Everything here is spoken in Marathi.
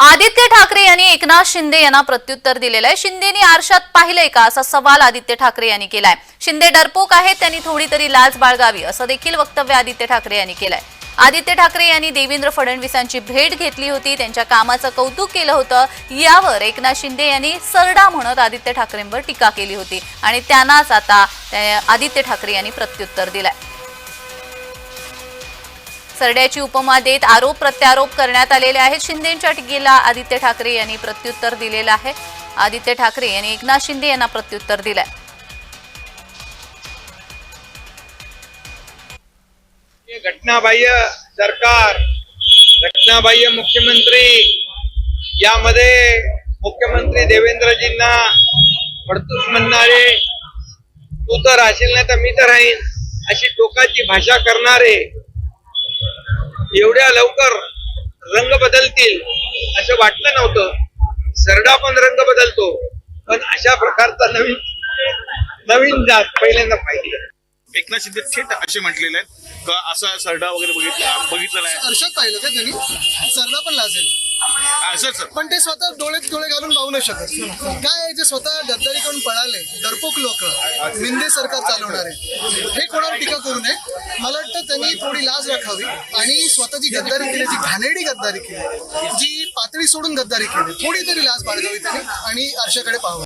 आदित्य ठाकरे यांनी एकनाथ शिंदे यांना प्रत्युत्तर दिलेलं आहे शिंदेनी आरशात पाहिलंय का असा सवाल आदित्य ठाकरे यांनी केलाय. शिंदे डरपोक आहेत त्यांनी थोडी तरी लाज बाळगावी असं देखील वक्तव्य आदित्य ठाकरे यांनी केलंय. आदित्य ठाकरे यांनी देवेंद्र फडणवीसांची भेट घेतली होती त्यांच्या कामाचं कौतुक केलं होतं यावर एकनाथ शिंदे यांनी सरडा म्हणत आदित्य ठाकरेंवर टीका केली होती. आणि त्यांनाच आता आदित्य ठाकरे यांनी प्रत्युत्तर दिलंय. सरड्याची उपमा देत आरोप प्रत्यारोप करण्यात आलेले आहेत. शिंदेच्या टीकेला आदित्य ठाकरे यांनी प्रत्युत्तर दिलेलं आहे. आदित्य ठाकरे यांनी एकनाथ शिंदे यांना प्रत्युत्तर दिलंय. घटनाबाह्य सरकार घटनाबाह्य मुख्यमंत्री यामध्ये मुख्यमंत्री देवेंद्रजींना पडतूस म्हणणारे तू तर राशील नाही तर मी तर राहीन अशी टोकाची भाषा करणारे एवढ्या लवकर रंग बदलतील असं वाटलं नव्हतं. सरडा पण रंग बदलतो. पण अशा प्रकारचा नवीन नवीन जात पहिल्यांदा पाहिजे एकनाथ शिंदे थेट असे म्हटलेले आहेत. का असा सरडा वगैरे बघितला बघितलेला आहे? पाहिलं का त्यांनी? सरदा पण लाजेल. सर पण ते स्वतः डोळे डोळे घालून पाहू नाही शकत. काय आहे, जे स्वतः गद्दारी करून पळाले डरपोक लोक मिंदे सरकार चालवणारे हे कोणावर टीका करू नये. मला वाटतं त्यांनी थोडी लाज राखावी आणि स्वतःची गद्दारी केली जी घाणेरडी गद्दारी केली जी पातळी सोडून गद्दारी केली थोडी तरी लाज बाळगावी त्यांनी आणि आरशाकडे पाहावं.